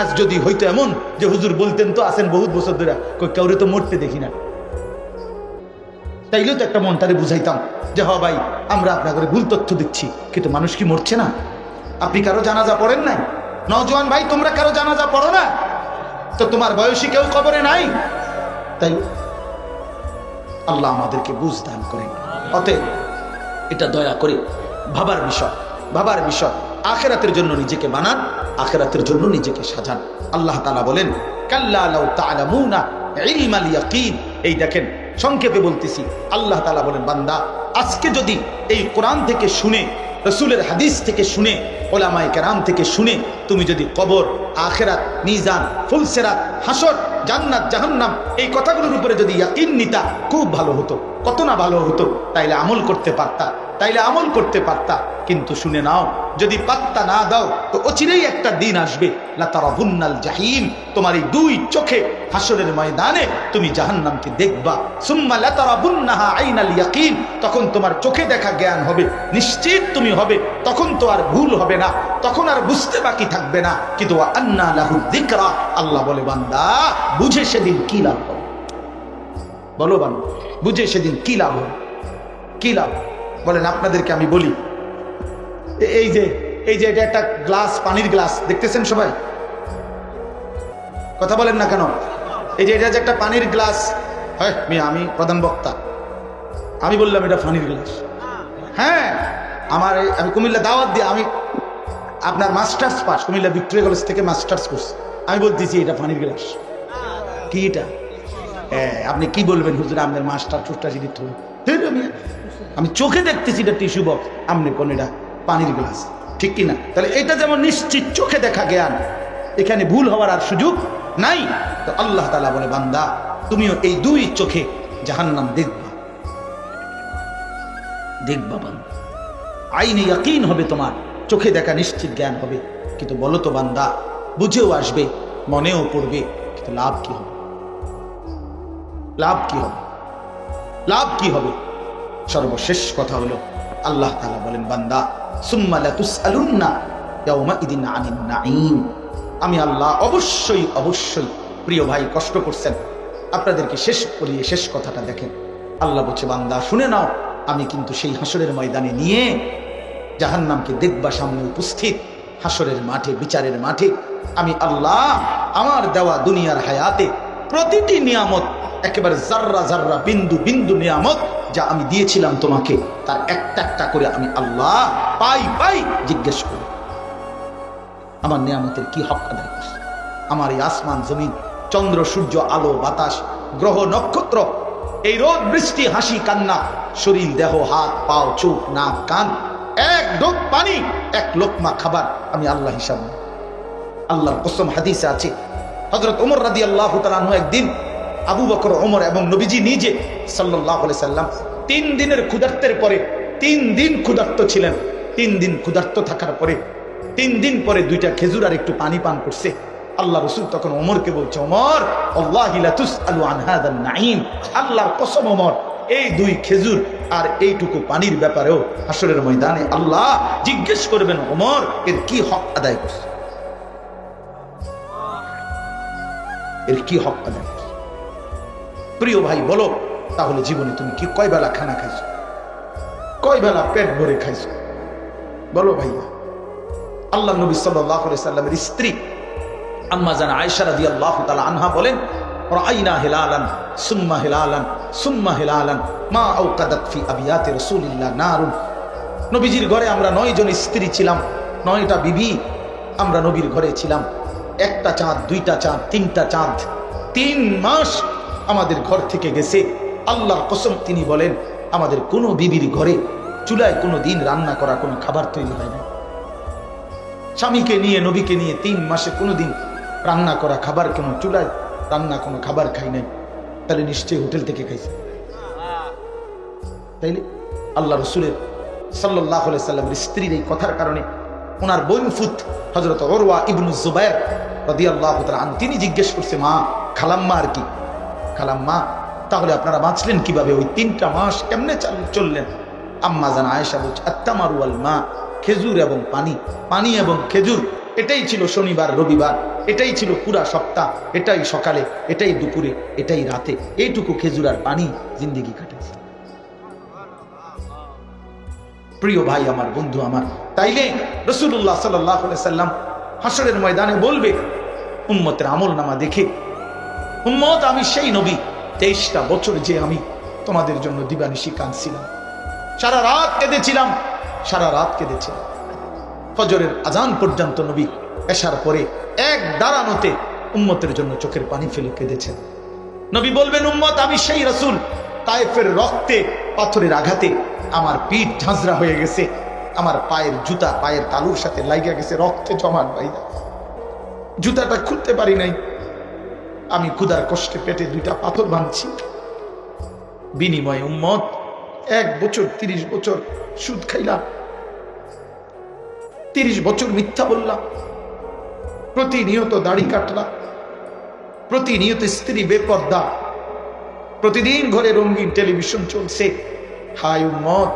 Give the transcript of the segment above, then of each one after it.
আজ যদি হইতো এমন যে হুজুর বলতেন তো আসেন বহুত বছর ধরে কাউরে তো মরতে দেখি না। তাইলেও তো একটা মন তারে বুঝাইতাম যে হ ভাই, আমরা আপনাকে ভুল তথ্য দিচ্ছি, কিন্তু মানুষ কি মরছে না? আপনি কারও জানাজা পড়েন নাই? নজওয়ান ভাই, তোমরা কারও জানাজা পড়ো না? তো তোমার বয়সী কেউ কবরে নাই? তাই আল্লাহ আমাদেরকে বুঝ দান করেন। অতএব এটা দয়া করে ভাবার বিষয় ভাবার বিষয়। আখেরাতের জন্য নিজেকে বানান আখেরাতের জন্য নিজেকে সাজান। আল্লাহ তালা বলেন এই দেখেন, সংক্ষেপে বলতেছি, আল্লাহ তালা বলেন, বান্দা, আজকে যদি এই কোরআন থেকে শুনে, রসুলের হাদিস থেকে শুনে ওলামাই কেরাম থেকে শুনে, তুমি যদি কবর, আখেরাত, মিজান, ফুলসেরাত, হাসর, জান্নাত, জাহান্নাম, এই কথাগুলোর উপরে যদি ইয়াকিন নিতা, খুব ভালো হতো। কত না ভালো হতো? তাইলে আমল করতে পারতা। তাইলে আমল করতে পারতা, কিন্তু শুনে নাও, যদি পাত্তা না দাও, তো অচিরেই একটা দিন আসবে। লাতারাবুন্নাল জাহিম, তোমার এই দুই চোখে হাসরের ময়দানে তুমি জাহান্নামকে দেখবা। সুম্মা লাতারাবুন্নাহা আইনাল ইয়াকিন, তখন তোমার চোখে দেখা জ্ঞান হবে, নিশ্চিত তুমি হবে, তখন তো আর ভুল হবে না, তখন আর বুঝতে বাকি থাকবে না। কিন্তু আন্না লাহু যিকরা, আল্লাহ বলে, বান্দা, বুঝে সেদিন কি লাভ হবে? বলো বান বুঝে সেদিন কি লাভ হবে? কি লাভ বলেন আপনাদেরকে আমি বলি। এই যে এই যে এটা একটা গ্লাস পানির গ্লাস দেখতেছেন সবাই? কথা বলেন না কেন? এই যে এটা যে একটা পানির গ্লাস হয় আমি প্রধান বক্তা। আমি বললাম এটা পানির গ্লাস। হ্যাঁ আমার আমি কুমিল্লা দাওয়াত দিয়ে আমি আপনার masters pass Comilla Victoria college থেকে মাস্টার্স কোর্স। আমি বলতেছি এটা পানির গ্লাস। কি এটা? হ্যাঁ, আপনি কি বলবেন হুজুর? আপনার মাস্টার চুষ্টা যদি আমি চোখে দেখতেছি এটা টিস্যু বক্স। আপনি কোন এটা পানির গ্লাস। ঠিক কি না তাহলে এটা যেমন নিশ্চিত চোখে দেখা জ্ঞান, এখানে ভুল হওয়ার আর সুযোগ নাই। তো আল্লাহ তালা বলে, বান্দা, তুমিও এই দুই চোখে জাহান্নাম দেখবা। দেখবা বান্দা। আইনে ইয়াকিন হবে তোমার, চোখে দেখা নিশ্চিত জ্ঞান হবে। কিন্তু বলো তো বান্দা, বুঝেও আসবে, মনেও পড়বে, কিন্তু লাভ কি হবে? লাভ কি হবে? লাভ কি হবে? সর্বশেষ কথা হলো, আল্লাহ তালা বলেন, বান্দা আমি আল্লাহ অবশ্যই অবশ্যই প্রিয় ভাই, কষ্ট করছেন। আপনাদেরকে শেষ করিয়ে শেষ কথাটা দেখেন। আল্লাহ বলছে, বান্দা, শুনে নাও, আমি কিন্তু সেই হাসরের ময়দানে নিয়ে জাহান্নামকে দেখবা সামনে উপস্থিত হাসরের মাঠে, বিচারের মাঠে। আমি আল্লাহ আমার দেওয়া দুনিয়ার হায়াতে প্রতিটি নিয়ামত একেবারে জাররা জাররা বিন্দু বিন্দু নিয়ামত যা আমি দিয়েছিলাম তোমাকে, তার একটা একটা করে আমি আল্লাহ পাই পাই জিজ্ঞেস করি আমার নিয়ামতের কি হক আদায় আমার এই আসমান জমিন, চন্দ্র, সূর্য, আলো, বাতাস, গ্রহ, নক্ষত্র, এই রোদ, বৃষ্টি, হাসি, কান্না, শরীর, দেহ, হাত, পাও, চোখ, নাক, কান, এক ডোক পানি, এক লোকমা খাবার আমি আল্লাহ হিসাব। আল্লাহর কসম হাদিসে আছে হজরত ওমর রাদি আল্লাহ একদিন আবু বকর, ওমর এবং নবীজি নিজে সাল্লাহ সাল্লাম তিন দিনের ক্ষুধার্তের পরে তিন দিন ক্ষুধার্ত ছিলেন। তিন দিন ক্ষুধার্ত থাকার পরে তিন দিন পরে দুইটা খেজুর আর একটু পানি পান করছে। আল্লাহ রসুল তখন ওমরকে বলছে, ওমর নাইম আল্লাহর কসম, ওমর, এই দুই খেজুর আর এইটুকু পানির ব্যাপারেও হাসরের ময়দানে আল্লাহ জিজ্ঞেস করবেন, ওমর, এর কি হক আদায় করছে? এর কি হক আদায়? প্রিয় ভাই, বলো, তাহলে জীবনে তুমি কি কয় বেলা খানা খাইছো? কয় বেলা পেট ভরে খাইছো? বলো ভাইয়া। আল্লাহ নবী সাল্লাহ সাল্লামের স্ত্রী আম্মা জানা আয়সা রাদি আল্লাহ তালা আনহা বলেন রাইনা হিলালান, সুম্মা হিলালান সুম্মা হিলালান, মা আউকাদাত ফি আবিয়াতে রাসূলিল্লাহ নারুন। নবীজির ঘরে আমরা নয় জন স্ত্রী ছিলাম, নয়টা বিবি আমরা নবীর ঘরে ছিলাম। একটা চাঁদ, দুইটা চাঁদ, তিনটা চাঁদ। তিন মাস আমাদের ঘর থেকে গেছে। আল্লাহর কসম তিনি বলেন, আমাদের কোনো বিবির ঘরে চুলায় কোনো দিন রান্না করা কোনো খাবার তৈরি হয় না। স্বামীকে নিয়ে, নবীকে নিয়ে তিন মাসে কোনো দিন রান্না করা খাবার কোনো চুলায় রান্না কোনো খাবার খাই নাই। তাহলে নিশ্চয়ই হোটেল থেকে খাইছে। তাইলে আল্লাহ রসুলের সাল্লাহ সাল্লামের স্ত্রীর এই কথার কারণে ওনার বৈনফুত হজরত ওরওয়া ইবনু জুবাইর রদি আল্লাহ তিনি জিজ্ঞেস করছে, মা, খালাম্মা আর কি? খালাম্মা তাহলে আপনারা বাঁচলেন কীভাবে? ওই তিনটা মাস কেমনে চললেন? আম্মা জানা আয়েশা বলছে আত্মামারু মা খেজুর এবং পানি পানি এবং খেজুর, এটাই ছিল শনিবার, রবিবার, এটাই ছিল পুরা সপ্তাহ, এটাই সকালে, এটাই দুপুরে, এটাই রাতে, এইটুকু খেজুর আর পানি জিন্দিগি কাটেছে প্রিয় ভাই আমার, বন্ধু আমার, তাইলে রসুল্লাহ সাল্লাম হাসরের ময়দানে বলবে, উম্মতের আমল নামা দেখে উম্মত, আমি সেই নবী। তেইশটা বছর যে আমি তোমাদের জন্য দিবানিশি কাঁদছিলাম। সারা রাত কেঁদেছিলাম, সারা রাত কেঁদেছিলাম। ফজরের আজান পর্যন্ত নবী এসার পরে এক দাঁড়ানোতে উম্মতের জন্য চোখের পানি ফেলে কেঁদেছেন। নবী বলবেন, উম্মত, আমি সেই রসুল। তায়েফের রক্তে, পাথরের আঘাতে আমার পিঠ ঝাঁঝরা হয়ে গেছে। আমার পায়ের জুতা, পায়ের তালুর সাথে লাইগা গেছে, রক্তে জমাট বাইরা জুতাটা খুলতে পারি নাই। আমি ক্ষুধার কষ্টে পেটে দুইটা পাথর ভাঙছি বিনিময়ে উম্মত, এক বছর তিরিশ বছর সুদ খাইলাম। তিরিশ বছর মিথ্যা বললাম। প্রতিনিয়ত দাড়ি কাটলাম। প্রতিনিয়ত স্ত্রী বেপর্দা। প্রতিদিন ঘরে রঙিন টেলিভিশন চলছে। হাই উম্মত,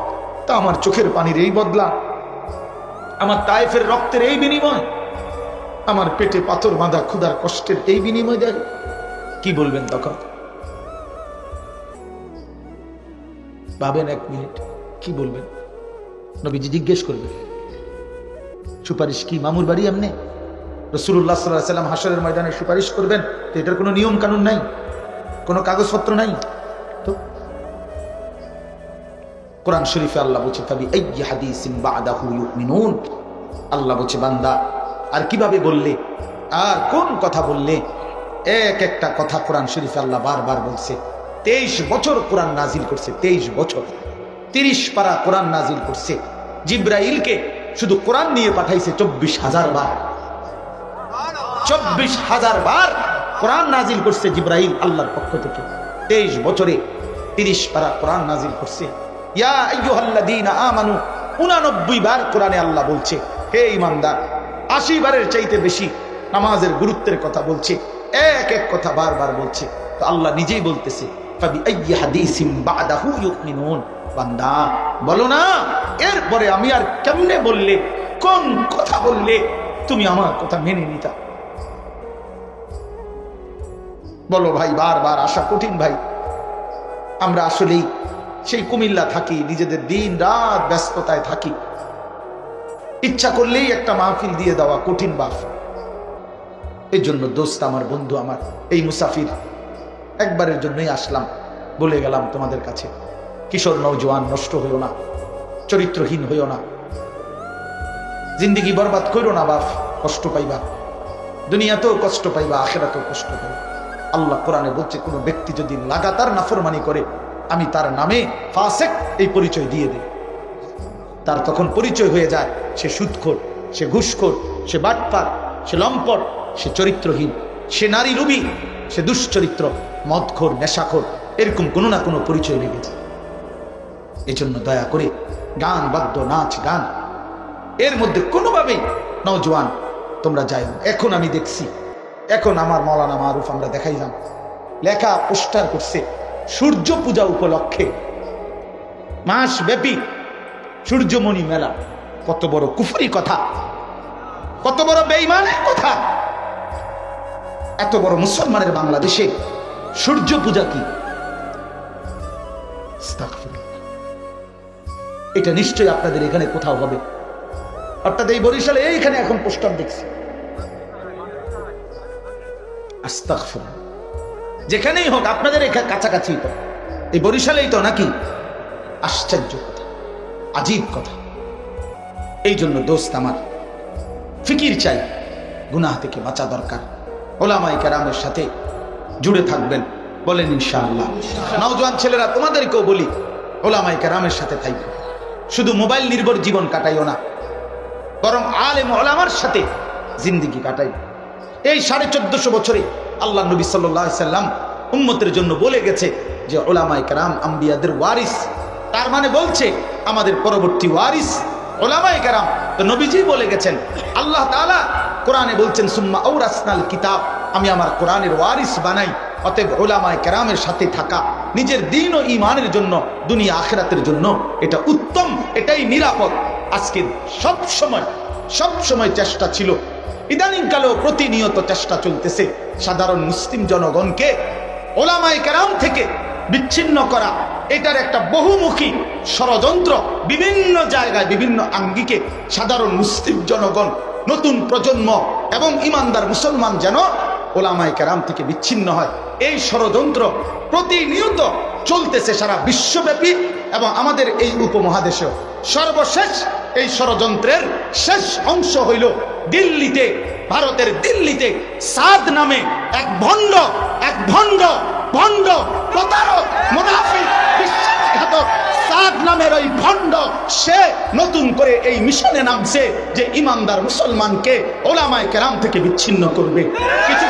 তা আমার চোখের পানির এই বদলা। আমার তাইফের রক্তের এই বিনিময়। আমার পেটে পাথর বাঁধা ক্ষুধার কষ্টের এই বিনিময় দেয়। কি বলবেন তখন? ভাবেন এক মিনিট, কি বলবেন? নবীজি জিজ্ঞেস করবেন, সুপারিশ কি মামুর বাড়ি এমনি? রসুল্লাহ সাল্লাহ সাল্লাম হাসরের ময়দানে সুপারিশ করবেন, তো এটার কোনো নিয়ম কানুন নাই? কোনো কাগজপত্র নাই? তো কোরআন শরীফে আল্লাহ বলছে ফাবি এই হাদিসিন বাদাহু ইউমিনুন। আল্লাহ বলছে, বান্দা, আর কীভাবে বললে? আর কোন কথা বললে? এক একটা কথা কোরআন শরীফ আল্লাহ বারবার বলছে। তেইশ বছর কোরআন নাজিল করছে, তেইশ বছর। তিরিশ পারা কোরআন নাজিল করছে। জিব্রাইলকে শুধু কোরআন নিয়ে পাঠাইছে চব্বিশ হাজার বার। চব্বিশ হাজার বার কোরআন নাজিল করছে জিব্রাহিম আল্লাহর পক্ষ থেকে। তেইশ বছরে তিরিশ পারা কোরআন নাজিল করছে। উনানব্বই বার কোরআনে আল্লাহ বলছে, হে ইমানদার আশি বারের চাইতে বেশি নামাজের গুরুত্বের কথা বলছে। এক এক কথা বারবার বলছে। তো আল্লাহ নিজেই বলতেছে বান্দা, বলো না, এরপরে আমি আর কেমনে বললে, কোন কথা বললে তুমি আমার কথা মেনে নিতা? বলো ভাই, বারবার আসা কঠিন ভাই। আমরা আসলেই সেই কুমিল্লা থাকি, নিজেদের দিন রাত ব্যস্ততায় থাকি। ইচ্ছা করলেই একটা মাহফিল দিয়ে দেওয়া কঠিন বাফ এই জন্য দোস্ত আমার বন্ধু আমার, এই মুসাফির, একবারের জন্যই আসলাম, বলে গেলাম তোমাদের কাছে। কিশোর নৌজওয়ান নষ্ট হইও না, চরিত্রহীন হইও না। জিন্দিগি বরবাদ করো না বাপ, কষ্ট পাইবা। দুনিয়াতেও কষ্ট পাইবা, আখেরাতেও কষ্ট পাইবা। আল্লাহ কোরআনে বলছে, কোনো ব্যক্তি যদি লাগাতার নাফরমানি করে, আমি তার নামে ফাসেক এই পরিচয় দিয়ে দিই। তার তখন পরিচয় হয়ে যায়, সে সুদখোর, সে ঘুষখোর, সে বাটপার, সে লম্পট সে চরিত্রহীন, সে নারী রুবি, সে দুশ্চরিত্র, মদখোর, নেশাখোর, এরকম কোনো না কোনো পরিচয় লেগেছে এজন্য দয়া করে গান, বাদ্য, নাচ, গান, এর মধ্যে কোনোভাবেই নজওয়ান তোমরা যাই এখন আমি দেখছি, এখন আমার মৌলানা মারুফ আমরা দেখাইলাম। লেখা, পোস্টার করছে, সূর্য পূজা উপলক্ষে। মাস ব্যাপী সূর্যমণি মেলা। কত বড় কুফরি কথা, কত বড় বেইমানের কথা। এত বড় মুসলমানের বাংলাদেশে সূর্য পূজা কি? এটা নিশ্চয়ই আপনাদের এখানে কোথাও হবে। অর্থাৎ এই বরিশালে এইখানে এখন পোস্টার দেখছি। যেখানেই হোক, আপনাদের এখানে কাছাকাছি তো। এই বরিশালেই তো নাকি? আশ্চর্য কথা, আজীব কথা। এই জন্য দোস্ত আমার, ফিকির চাই, গুনাহ থেকে বাঁচা দরকার। ওলামাই কেরামের সাথে জুড়ে থাকবেন বলেন ইনশাআল্লাহ। নওজোয়ান ছেলেরা, তোমাদেরকেও বলি, ওলামাই কেরামের সাথে থাইকো শুধু মোবাইল নির্ভর জীবন কাটাইও না, বরং আলেম ওলামার সাথে জিন্দিগি কাটাই এই সাড়ে চোদ্দশো বছরে আল্লাহ নবী সাল্লাহ সাল্লাম উম্মতের জন্য বলে গেছে যে, ওলামাই কারাম, আম্বিয়াদের ওয়ারিস। তার মানে বলছে, আমাদের পরবর্তী ওয়ারিস, ওলামাই কারাম। তো নবীজি বলে গেছেন, আল্লাহ তাআলা কোরআনে বলছেন, সুম্মা ঔরাসনাল কিতাব, আমি আমার কোরআনের ওয়ারিস বানাই। অতএব ওলামায় কেরামের সাথে থাকা, নিজের দিন ও ইমানের জন্য, দুনিয়া আখেরাতের জন্য এটা উত্তম, এটাই নিরাপদ। আজকে সব সময় সব সময় চেষ্টা ছিল। ইদানিংকালেও প্রতিনিয়ত চেষ্টা চলতেছে সাধারণ মুসলিম জনগণকে ওলামায় কেরাম থেকে বিচ্ছিন্ন করা। এটার একটা বহুমুখী ষড়যন্ত্র বিভিন্ন জায়গায়, বিভিন্ন আঙ্গিকে সাধারণ মুসলিম জনগণ নতুন প্রজন্ম এবং ইমানদার মুসলমান যেন ওলামাই কেরাম থেকে বিচ্ছিন্ন হয়। এই ষড়যন্ত্র প্রতিনিয়ত চলতেছে সারা বিশ্বব্যাপী এবং আমাদের এই উপমহাদেশেও। সর্বশেষ এই ষড়যন্ত্রের শেষ অংশ হইল দিল্লিতে, ভারতের দিল্লিতে সাদ নামে এক ভণ্ড এক ভণ্ড ভণ্ড প্রতারক, মুনাফিক বিশ্বাসঘাতক সাদ নামের ওই ভণ্ড, সে নতুন করে এই মিশনে নামছে যে ইমানদার মুসলমানকে ওলামায় কেরাম থেকে বিচ্ছিন্ন করবে। কিছু